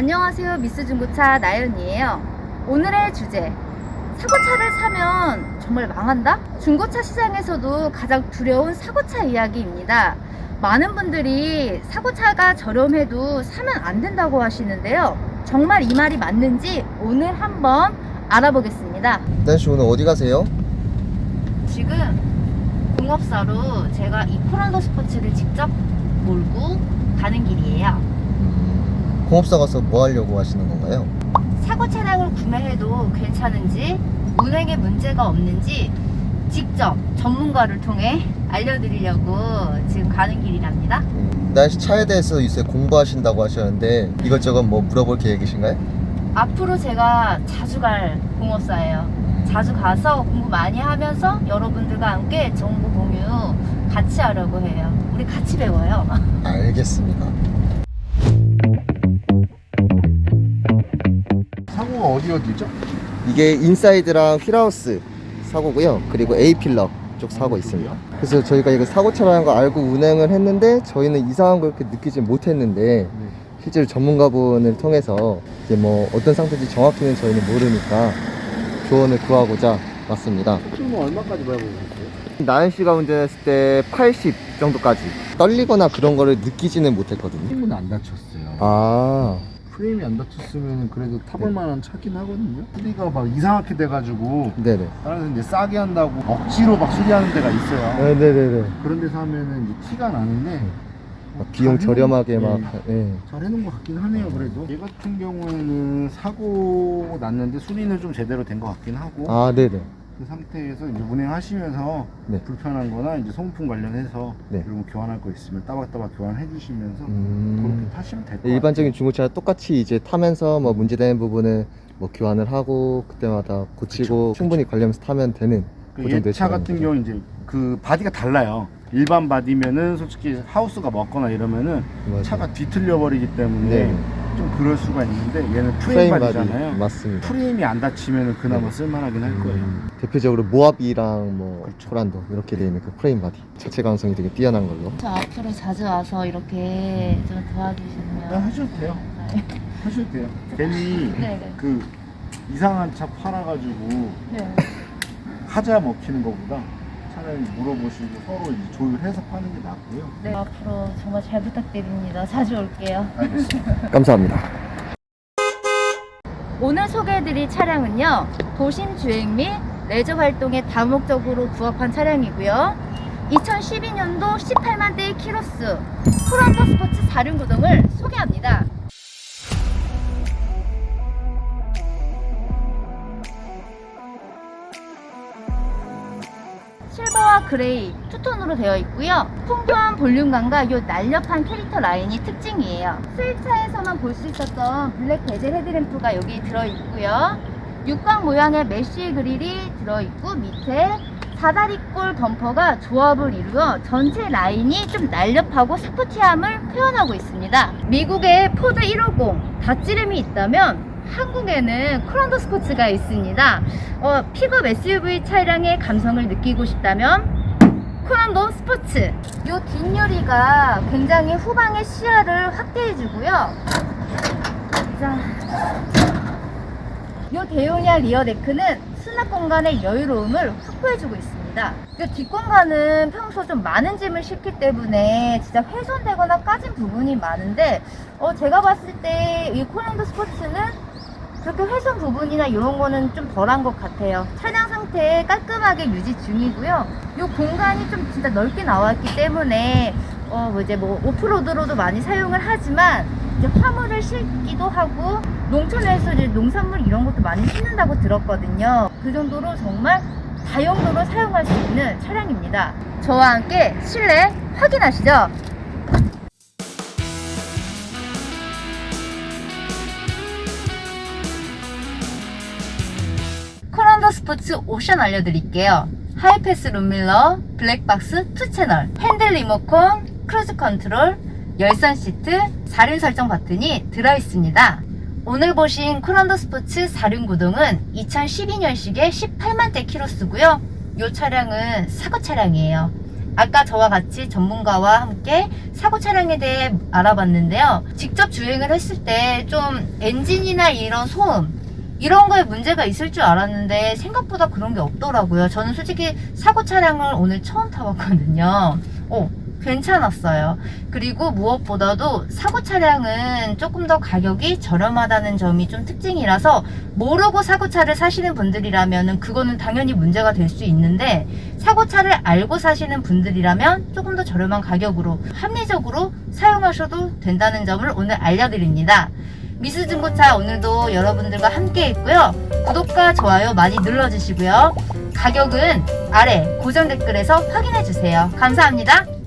안녕하세요. 미스 중고차 나연이에요. 오늘의 주제. 사고차를 사면 정말 망한다? 중고차 시장에서도 가장 두려운 사고차 이야기입니다. 많은 분들이 사고차가 저렴해도 사면 안 된다고 하시는데요. 정말 이 말이 맞는지 오늘 한번 알아보겠습니다. 다시 오늘 어디 가세요? 지금 공업사로 제가 이 코란도 스포츠를 직접 몰고 가는 길이에요. 공업사 가서 뭐 하려고 하시는 건가요? 사고 차량을 구매해도 괜찮은지 운행에 문제가 없는지 직접 전문가를 통해 알려드리려고 지금 가는 길이랍니다. 음, 날씨 차에 대해서 요새 공부하신다고 하셨는데 이것저것 뭐 물어볼 계획이신가요? 앞으로 제가 자주 갈 공업사예요. 자주 가서 공부 많이 하면서 여러분들과 함께 정보 공유 같이 하려고 해요. 우리 같이 배워요. 알겠습니다. 사고가 어디 어디죠? 이게 인사이드랑 휠하우스 사고고요. 그리고 A 필러 쪽 사고 있습니다. 그래서 저희가 이거 사고 차라는 거 알고 운행을 했는데 저희는 이상한 걸 그렇게 느끼지 못했는데 실제로 전문가분을 통해서 이제 뭐 어떤 상태인지 정확히는 저희는 모르니까 조언을 구하고자 왔습니다. 보통 뭐 얼마까지 있어요? 나연 씨가 운전했을 때 80 정도까지 떨리거나 그런 거를 느끼지는 못했거든요. 프레임은 안 다쳤어요. 아, 프레임이 안 다쳤으면 그래도 타볼 만한 차긴 하거든요. 수리가 막 이상하게 돼가지고 네네. 다른 데서 이제 싸게 한다고 억지로 막 수리하는 데가 있어요. 네 네네. 그런 데서 하면은 이제 티가 나는데 비용 잘 저렴하게 해놓은- 막. 네. 네. 잘 해놓은 것 같긴 하네요. 그래도 얘 같은 경우에는 사고 났는데 수리는 좀 제대로 된 것 같긴 하고 아, 네네. 그 상태에서 이제 운행하시면서 네. 불편한 거나 이제 소모품 관련해서 네. 이런 거 교환할 거 있으면 따박따박 교환해 주시면서 음. 그렇게 타시면 될것 같아요. 일반적인 중고차 똑같이 이제 타면서 뭐 문제되는 부분을 뭐 교환을 하고 그때마다 고치고 그쵸, 충분히 관리하면서 타면 되는 그 그 정도의 얘차 같은 차량이죠. 경우 이제 그 바디가 달라요. 일반 바디면은 솔직히 하우스가 먹거나 이러면은 맞아요. 차가 뒤틀려 버리기 때문에 네. 좀 그럴 수가 있는데 얘는 프레임 프레임, 바디 바디잖아요. 맞습니다. 프레임이 안 다치면은 그나마 네. 쓸만하긴 할 거예요. 음, 대표적으로 모하비랑 뭐 그렇죠. 토란도 이렇게 되어 있는 그 프레임 바디 자체 강성이 되게 뛰어난 걸로. 저 앞으로 자주 와서 이렇게 좀 네, 도와주시면 하셔도 돼요. 하셔도 돼요. 괜히 네 네. 그 이상한 차 팔아가지고 네. 하자 먹히는 것보다 차라리 물어보시고 서로 이제 조율해서 파는 게 낫고요. 네, 앞으로 정말 잘 부탁드립니다. 자주 올게요. 알겠습니다. 감사합니다. 오늘 소개해드릴 차량은요, 도심 주행 및 레저 활동에 다목적으로 부합한 차량이고요. 2012년도 18만 대의 키로수 프론터 스포츠 4륜 구동을 소개합니다. 실버와 그레이 투톤으로 되어 있고요. 풍부한 볼륨감과 이 날렵한 캐릭터 라인이 특징이에요. 스위차에서만 볼 수 있었던 블랙 베젤 헤드램프가 여기 들어있고요. 육각 모양의 메쉬 그릴이 들어있고 밑에 사다리꼴 덤퍼가 조합을 이루어 전체 라인이 좀 날렵하고 스포티함을 표현하고 있습니다. 미국의 포드 150 닷지름이 있다면 한국에는 크런더 스포츠가 있습니다. 어, 픽업 SUV 차량의 감성을 느끼고 싶다면 크런도 스포츠. 이 뒷유리가 굉장히 후방의 시야를 확대해 주고요. 자, 이 대용량 리어 데크는 수납 공간의 여유로움을 확보해 주고 있습니다. 이 뒷공간은 평소 좀 많은 짐을 싣기 때문에 진짜 훼손되거나 까진 부분이 많은데 어, 제가 봤을 때 이 코난도 스포츠는 그렇게 훼손 부분이나 이런 거는 좀 덜한 것 같아요. 차량 상태 깔끔하게 유지 중이고요. 이 공간이 좀 진짜 넓게 나왔기 때문에 어, 뭐 이제 뭐 오프로드로도 많이 사용을 하지만 이제 화물을 싣기도 하고 농촌에서 이제 농산물 이런 것도 많이 심는다고 들었거든요. 그 정도로 정말 다용도로 사용할 수 있는 차량입니다. 저와 함께 실내 확인하시죠. 스포츠 옵션 알려드릴게요. 하이패스 룸밀러, 블랙박스 2채널, 핸들 리모컨, 크루즈 컨트롤, 열선 시트, 4륜 설정 버튼이 들어있습니다. 오늘 보신 코란더 스포츠 4륜 구동은 2012년식의 18만대 키로수고요. 이 차량은 사고 차량이에요. 아까 저와 같이 전문가와 함께 사고 차량에 대해 알아봤는데요. 직접 주행을 했을 때 좀 엔진이나 이런 소음 이런 거에 문제가 있을 줄 알았는데 생각보다 그런 게 없더라고요. 저는 솔직히 사고 차량을 오늘 처음 타봤거든요. 어, 괜찮았어요. 그리고 무엇보다도 사고 차량은 조금 더 가격이 저렴하다는 점이 좀 특징이라서 모르고 사고 차를 사시는 분들이라면 그거는 당연히 문제가 될 수 있는데 사고 차를 알고 사시는 분들이라면 조금 더 저렴한 가격으로 합리적으로 사용하셔도 된다는 점을 오늘 알려드립니다. 미수중고차 오늘도 여러분들과 함께 했고요. 구독과 좋아요 많이 눌러주시고요. 가격은 아래 고정 댓글에서 확인해 주세요. 감사합니다.